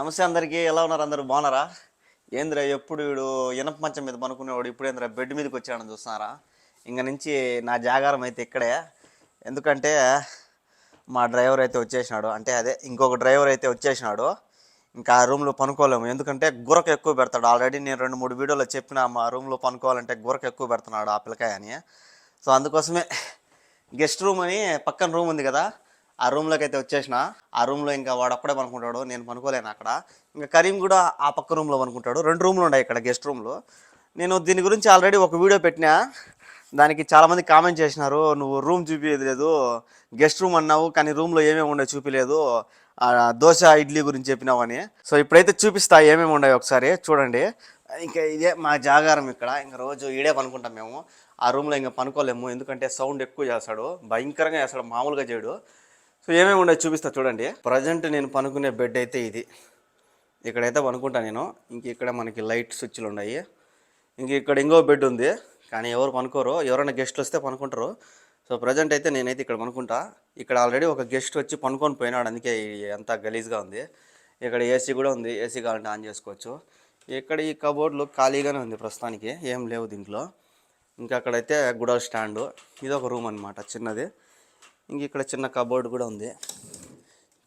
నమస్తే అందరికీ ఎలా ఉన్నారు అందరూ? బాగున్నారా? ఏంద్రా ఎప్పుడు వీడు ఇనప మంచం మీద పనుకునేవాడు ఇప్పుడు ఏంద్రా బెడ్ మీదకి వచ్చాడని చూస్తున్నారా? ఇంక నుంచి నా జాగారం అయితే ఇక్కడే. ఎందుకంటే మా డ్రైవర్ అయితే వచ్చేసినాడు. అంటే అదే ఇంకొక డ్రైవర్ అయితే వచ్చేసినాడు. ఇంకా ఆ రూమ్లో పనుకోలేము. ఎందుకంటే గురక ఎక్కువ పెడతాడు. ఆల్రెడీ నేను రెండు మూడు వీడియోలో చెప్పిన మా రూమ్లో పనుకోవాలంటే గురక ఎక్కువ పెడుతున్నాడు ఆ పిల్లకాయ అని సో అందుకోసమే గెస్ట్ రూమ్ అని పక్కన రూమ్ ఉంది కదా. ఆ రూమ్లోకి అయితే వచ్చేసిన. ఆ రూమ్లో ఇంకా వాడు అప్పుడే పనుకుంటాడు. నేను పనుకోలేను అక్కడ. ఇంకా కరీం కూడా ఆ పక్క రూమ్లో పనుకుంటాడు. రెండు రూమ్లు ఉన్నాయి ఇక్కడ గెస్ట్ రూమ్లో నేను దీని గురించి ఆల్రెడీ ఒక వీడియో పెట్టినా. దానికి చాలామంది కామెంట్ చేసినారు. నువ్వు రూమ్ చూపించలేదు లేదు. గెస్ట్ రూమ్ అన్నావు. కానీ రూమ్లో ఏమేమి ఉండే చూపించలేదు దోశ ఇడ్లీ గురించి చెప్పినావు అని. సో ఇప్పుడైతే చూపిస్తా ఏమేమి ఉన్నాయి ఒకసారి. చూడండి. ఇంకా ఇదే మా జాగారం ఇక్కడ. ఇంకా రోజు ఈడే పనుకుంటాం మేము. ఆ రూమ్లో ఇంకా పనుకోలేము. ఎందుకంటే సౌండ్ ఎక్కువ చేస్తాడు. భయంకరంగా చేస్తాడు. మామూలుగా చేయడు. సో ఏమేమి ఉన్నాయి చూపిస్తా చూడండి. ప్రజెంట్ నేను పనుకునే బెడ్ అయితే ఇది. ఇక్కడైతే పనుకుంటా నేను. ఇంక ఇక్కడ మనకి లైట్ స్విచ్లు ఉన్నాయి. ఇంక ఇక్కడ ఇంకో బెడ్ ఉంది. కానీ ఎవరు పనుకోరు. ఎవరైనా గెస్ట్లు వస్తే పనుకుంటారు. సో ప్రజెంట్ అయితే నేనైతే ఇక్కడ పనుకుంటా. ఇక్కడ ఆల్రెడీ ఒక గెస్ట్ వచ్చి పనుకొని పోయినాడు. అందుకే అంత గలీజ్గా ఉంది. ఇక్కడ ఏసీ కూడా ఉంది. ఏసీ కావాలంటే ఆన్ చేసుకోవచ్చు. ఇక్కడ ఈ కబోర్డ్లు ఖాళీగానే ఉంది ప్రస్తుతానికి. ఏం లేవు దీంట్లో. ఇంకా అక్కడైతే గుడౌ స్టాండు. ఇది ఒక రూమ్ అనమాట చిన్నది. ఇంక ఇక్కడ చిన్న కబోర్డ్ కూడా ఉంది.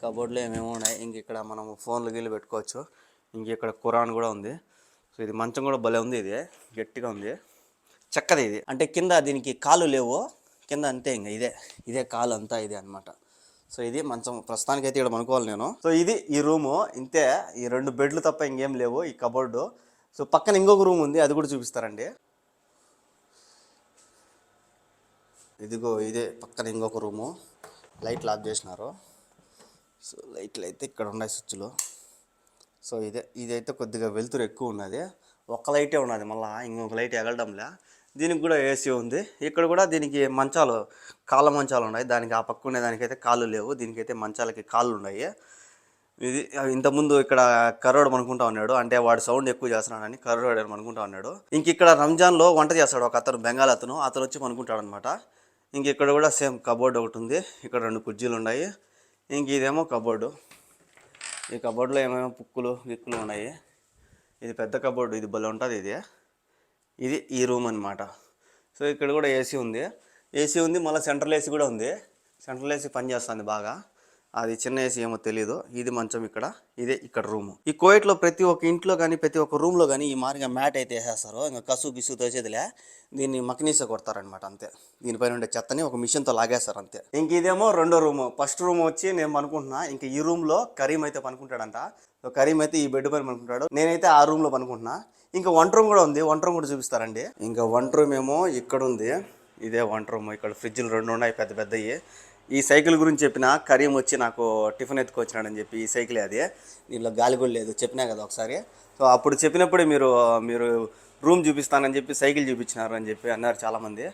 కబోర్డ్లో ఏమేమో ఉన్నాయి. ఇంక ఇక్కడ మనం ఫోన్లు గీళ్ళు పెట్టుకోవచ్చు. ఇంక ఇక్కడ కురాన్ కూడా ఉంది. సో ఇది మంచం కూడా భలే ఉంది ఇది. గట్టిగా ఉంది. చక్కది ఇది. అంటే కింద దీనికి కాలు లేవు. కింద అంతే ఇంకా ఇదే. ఇదే కాలు అంతా ఇదే అన్నమాట. సో ఇది మంచం. ప్రస్తుతానికి అయితే ఇక్కడ అనుకోవాలి నేను. సో ఇది ఈ రూము. ఇంతే. ఈ రెండు బెడ్లు తప్ప ఇంకేం లేవు. ఈ కబోర్డు. సో పక్కన ఇంకొక రూమ్ ఉంది. అది కూడా చూపిస్తారండి. ఇదిగో ఇదే పక్కన ఇంకొక రూము. లైట్లు ఆఫ్ చేసినారు. సో లైట్లు అయితే ఇక్కడ ఉన్నాయి స్విచ్లు. సో ఇదే ఇదైతే కొద్దిగా వెలుతురు ఎక్కువ ఉన్నది. ఒక లైటే ఉన్నది మళ్ళీ ఇంకొక లైట్ ఎగలడంలే. దీనికి కూడా ఏసీ ఉంది. ఇక్కడ కూడా దీనికి మంచాలు కాళ్ళ మంచాలు ఉన్నాయి. దానికి ఆ పక్క ఉండే దానికైతే కాళ్ళు లేవు. దీనికైతే మంచాలకి కాళ్ళు ఉన్నాయి. ఇది ఇంతకుముందు ఇక్కడ కర్రోడు అనుకుంటా ఉన్నాడు. అంటే వాడు సౌండ్ ఎక్కువ చేస్తున్నాడని కర్రోడు అనుకుంటా ఉన్నాడు. ఇంక ఇక్కడ రంజాన్లో వంట చేస్తాడు ఒక అతను బెంగాల్ అతను. అతను వచ్చి అనుకుంటాడు అనమాట ఇంక ఇక్కడ కూడా సేమ్ కబోర్డ్ ఒకటి ఉంది. ఇక్కడ రెండు కుర్జీలు ఉన్నాయి. ఇంక ఇదేమో కబోర్డు. ఈ కబోర్డ్లో ఏమేమో పుక్కులు గిక్కులు ఉన్నాయి. ఇది పెద్ద కబోర్డు. ఇది భలే ఉంటుంది ఇది. ఇది ఈ రూమ్ అన్నమాట. సో ఇక్కడ కూడా ఏసీ ఉంది. ఏసీ ఉంది. మళ్ళీ సెంట్రల్ ఏసీ కూడా ఉంది. సెంట్రల్ ఏసీ పనిచేస్తుంది బాగా. అది చిన్న ఏసీ ఏమో తెలియదు ఇది మంచం ఇక్కడ ఇదే ఇక్కడ రూము. ఈ కోయిట్లో ప్రతి ఒక్క ఇంట్లో కానీ ప్రతి ఒక్క రూమ్లో కానీ ఈ మారిగా మ్యాట్ అయితే వేసేస్తారు. ఇంకా కసు గిసు తోసేదిలే దీన్ని మకనీస కొడతారనమాట అంతే. దీనిపైన ఉండే చెత్తని ఒక మిషన్తో లాగేస్తారు అంతే. ఇంక ఇదేమో రెండో రూము. ఫస్ట్ రూమ్ వచ్చి నేను అనుకుంటున్నా ఇంక ఈ రూమ్లో కరీం అయితే పనుకుంటాడంట. కరీం అయితే ఈ బెడ్ పైన పనుకుంటాడు. నేనైతే ఆ రూమ్లో పనుకుంటున్నా. ఇంకా వంట రూమ్ కూడా ఉంది. వంట రూమ్ కూడా చూపిస్తారండి. ఇంకా వంట రూమ్ ఏమో ఇక్కడ ఉంది. ఇదే వంట రూమ్. ఇక్కడ ఫ్రిడ్జ్లు రెండు ఉన్నాయి పెద్ద పెద్దవి ఈ సైకిల్ గురించి చెప్పిన కరీం వచ్చి నాకు టిఫిన్ ఎత్తుకొచ్చినాడని చెప్పి ఈ సైకిల్ అది. దీనిలో గాలి కూడా లేదు చెప్పినా కదా ఒకసారి. సో అప్పుడు చెప్పినప్పుడే మీరు మీరు రూమ్ చూపిస్తానని చెప్పి సైకిల్ చూపించినారు అని చెప్పి అన్నారు చాలామంది.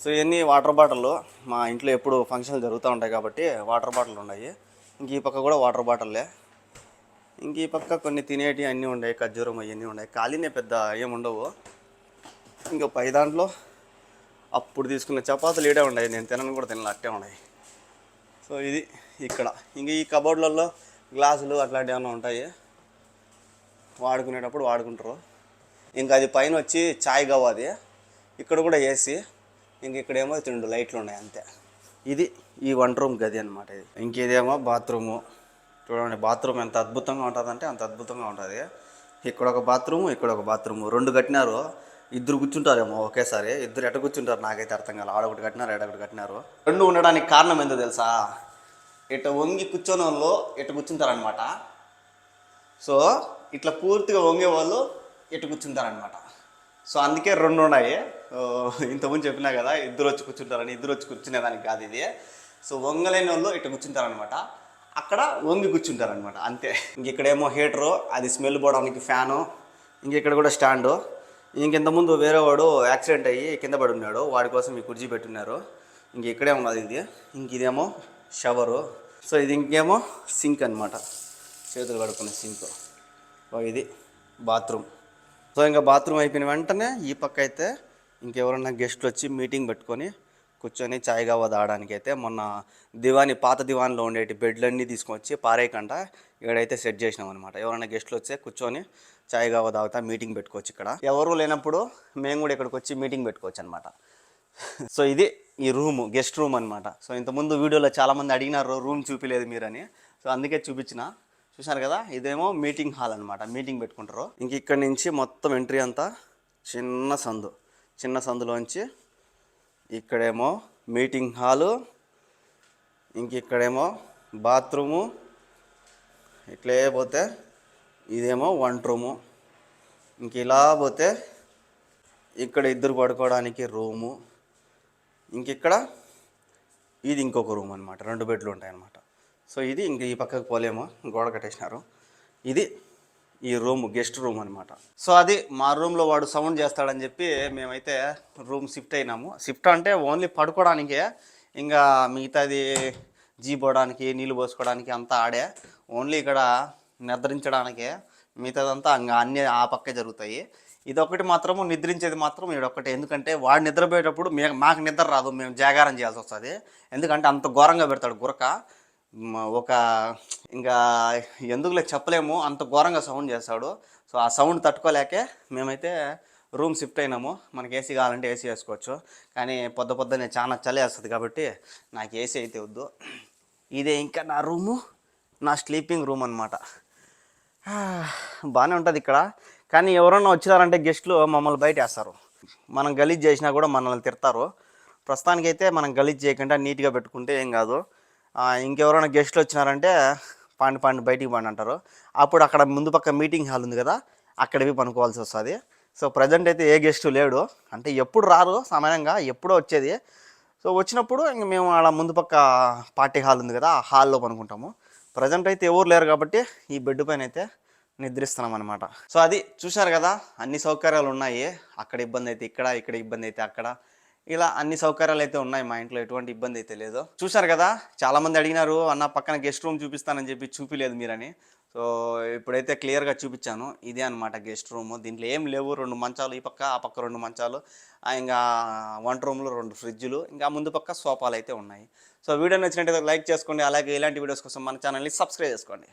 సో ఇవన్నీ వాటర్ బాటిల్ మా ఇంట్లో ఎప్పుడు ఫంక్షన్లు జరుగుతూ ఉంటాయి కాబట్టి వాటర్ బాటిల్ ఉన్నాయి. ఇంక ఈ పక్క కూడా వాటర్ బాటిల్లే. ఇంక ఈ పక్క కొన్ని తినేటి అన్నీ ఉన్నాయి ఖర్జూరం అవన్నీ ఉన్నాయి. ఖాళీనే పెద్ద ఏముండవు ఇంకా పై దాంట్లో అప్పుడు తీసుకున్న చపాతీలు ఏడే ఉన్నాయి నేను తినను కూడా తినలే అట్టే ఉన్నాయి. సో ఇది ఇక్కడ. ఇంక ఈ కబోర్డ్లలో గ్లాసులు అట్లాంటివి ఏమైనా ఉంటాయి? వాడుకునేటప్పుడు వాడుకుంటారు. ఇంకా అది పైన వచ్చి చాయ్ గవ్వ అది. ఇక్కడ కూడా ఏసీ. ఇంక ఇక్కడేమో రెండు లైట్లు ఉన్నాయి అంతే. ఇది ఈ వంట రూమ్ గది అనమాట ఇది. ఇంకేదేమో బాత్రూము. చూడండి బాత్రూమ్ ఎంత అద్భుతంగా ఉంటుందంటే అంత అద్భుతంగా ఉంటుంది. ఇక్కడ ఒక బాత్రూము ఇక్కడ ఒక బాత్రూము. రెండు కట్టినారు. ఇద్దరు కూర్చుంటారేమో ఒకేసారి. ఇద్దరు ఎట కూర్చుంటారు నాకైతే అర్థం కాదు ఆడొకటి కట్టినారు ఎడొకటి కట్టినారు. రెండు ఉండడానికి కారణం ఏందో తెలుసా? ఇట వంగి కూర్చొని వాళ్ళు ఇట కూర్చుంటారనమాట సో ఇట్లా పూర్తిగా వంగే వాళ్ళు ఇటు కూర్చుంటారనమాట సో అందుకే రెండు ఉన్నాయి. ఇంతకుముందు చెప్పినా కదా ఇద్దరు వచ్చి కూర్చుంటారని ఇద్దరు వచ్చి కూర్చునేదానికి కాదు ఇది. సో వంగలేని వాళ్ళు ఇటు కూర్చుంటారనమాట అక్కడ వంగి కూర్చుంటారనమాట అంతే. ఇంక ఇక్కడేమో హీటరు అది స్మెల్ పోవడానికి ఫ్యాను ఇంక ఇక్కడ కూడా స్టాండు. ఇంకెంతముందు వేరే వాడు యాక్సిడెంట్ అయ్యి కింద పడి ఉన్నాడు. వాడి కోసం ఈ కుర్చీ పెట్టున్నారు. ఇంక ఇక్కడే ఉన్నది ఇది. ఇంక ఇదేమో షవరు సో ఇది ఇంకేమో సింక్ అన్నమాట. చేతులు కడుక్కునే సింక్ ఓ ఇది బాత్రూమ్ సో ఇంకా బాత్రూమ్ అయిపోయిన వెంటనే ఈ పక్క అయితే ఇంకెవరన్నా గెస్ట్లు వచ్చి మీటింగ్ పెట్టుకొని కూర్చొని చాయ్ కావ తాగడానికి అయితే మొన్న దివాని పాత దివాన్లో ఉండేటి బెడ్లన్నీ తీసుకొచ్చి పారేయకుండా ఇక్కడైతే సెట్ చేసినాం అనమాట ఎవరైనా గెస్ట్లు వస్తే కూర్చొని చాయ్ కావ తాగుతా మీటింగ్ పెట్టుకోవచ్చు ఇక్కడ. ఎవరు లేనప్పుడు మేము కూడా ఇక్కడికి వచ్చి మీటింగ్ పెట్టుకోవచ్చు అనమాట సో ఇది ఈ రూమ్ గెస్ట్ రూమ్ అనమాట సో ఇంతకుముందు వీడియోలో చాలామంది అడిగినారు రూమ్ చూపిలేదు మీరని. సో అందుకే చూపించిన. చూసారు కదా? ఇదేమో మీటింగ్ హాల్ అనమాట మీటింగ్ పెట్టుకుంటారు. ఇంక ఇక్కడ నుంచి మొత్తం ఎంట్రీ అంతా చిన్న సందు. చిన్న సందులోంచి ఇక్కడేమో మీటింగ్ హాలు ఇంకిక్కడేమో బాత్రూము ఇట్లే పోతే ఇదేమో వంట రూము. ఇంక ఇలా పోతే ఇక్కడ ఇద్దరు పడుకోవడానికి రూము. ఇంకిక్కడ ఇది ఇంకొక రూమ్ అనమాట రెండు బెడ్లు ఉంటాయన్నమాట. సో ఇది ఇంక ఈ పక్కకు పోలేమో గోడ కట్టేసినారు. ఇది ఈ రూమ్ గెస్ట్ రూమ్ అనమాట సో అది మా రూమ్లో వాడు సౌండ్ చేస్తాడని చెప్పి మేమైతే రూమ్ షిఫ్ట్ అయినాము. షిఫ్ట్ అంటే ఓన్లీ పడుకోవడానికే ఇంకా మిగతాది జీపోవడానికి నీళ్ళు పోసుకోవడానికి అంతా ఆడే. ఓన్లీ ఇక్కడ నిద్రించడానికే మిగతాదంతా ఇంకా అన్నీ ఆ పక్కే జరుగుతాయి. ఇదొకటి మాత్రము నిద్రించేది మాత్రం ఇదొక్కటే ఎందుకంటే వాడు నిద్రపోయేటప్పుడు మే మాకు నిద్ర రాదు మేము జాగారం చేయాల్సి వస్తుంది ఎందుకంటే అంత ఘోరంగా పెడతాడు గురక. ఒక ఇంకా ఎందుకులే చెప్పలేము అంత ఘోరంగా సౌండ్ చేస్తాడు. సో ఆ సౌండ్ తట్టుకోలేకే మేమైతే రూమ్ షిఫ్ట్ అయినాము. మనకి ఏసీ కావాలంటే ఏసీ వేసుకోవచ్చు. కానీ పొద్దు పొద్దునే చాలా చలి వేస్తుంది కాబట్టి నాకు ఏసీ అయితే వద్దు. ఇదే ఇంకా నా రూము నా స్లీపింగ్ రూమ్ అనమాట బాగానే ఉంటుంది ఇక్కడ. కానీ ఎవరన్నా వచ్చినారంటే గెస్ట్లు మమ్మల్ని బయట వేస్తారు. మనం గలీజ్ చేసినా కూడా మనల్ని తిడతారు. ప్రస్తుతానికైతే మనం గలీజ్ చేయకుండా నీట్గా పెట్టుకుంటే ఏం కాదు. ఇంకెవరైనా గెస్ట్లు వచ్చినారంటే పాండి పాండి బయటికి పండి అంటారు. అప్పుడు అక్కడ ముందు పక్క మీటింగ్ హాల్ ఉంది కదా అక్కడివి పనుకోవాల్సి వస్తుంది. సో ప్రజెంట్ అయితే ఏ గెస్ట్ లేడు. అంటే ఎప్పుడు రారు సామాన్యంగా ఎప్పుడో వచ్చేది. సో వచ్చినప్పుడు ఇంక మేము ఆడ ముందు పక్క పార్టీ హాల్ ఉంది కదా ఆ హాల్లో పనుకుంటాము ప్రజెంట్ అయితే ఎవరు లేరు కాబట్టి ఈ బెడ్ పైన అయితే నిద్రిస్తున్నాం అనమాట సో అది చూశారు కదా అన్ని సౌకర్యాలు ఉన్నాయి. అక్కడ ఇబ్బంది అయితే ఇక్కడ ఇక్కడ ఇబ్బంది అయితే అక్కడ. ఇలా అన్ని సౌకర్యాలు అయితే ఉన్నాయి మా ఇంట్లో ఎటువంటి ఇబ్బంది అయితే లేదు. చూశారు కదా చాలామంది అడిగినారు అన్న పక్కన గెస్ట్ రూమ్ చూపిస్తానని చెప్పి చూపిలేదు మీరని. సో ఇప్పుడైతే క్లియర్గా చూపించాను. ఇదే అనమాట గెస్ట్ రూమ్. దీంట్లో ఏం లేవు రెండు మంచాలు ఈ పక్క ఆ పక్క రెండు మంచాలు ఆ, ఇంకా వంట రూమ్లో రెండు ఫ్రిడ్జ్లు ఇంకా ముందు పక్క సోఫాలు అయితే ఉన్నాయి. సో వీడియో నచ్చినట్టయితే లైక్ చేసుకోండి అలాగే ఇలాంటి వీడియోస్ కోసం మన ఛానల్ని సబ్స్క్రైబ్ చేసుకోండి.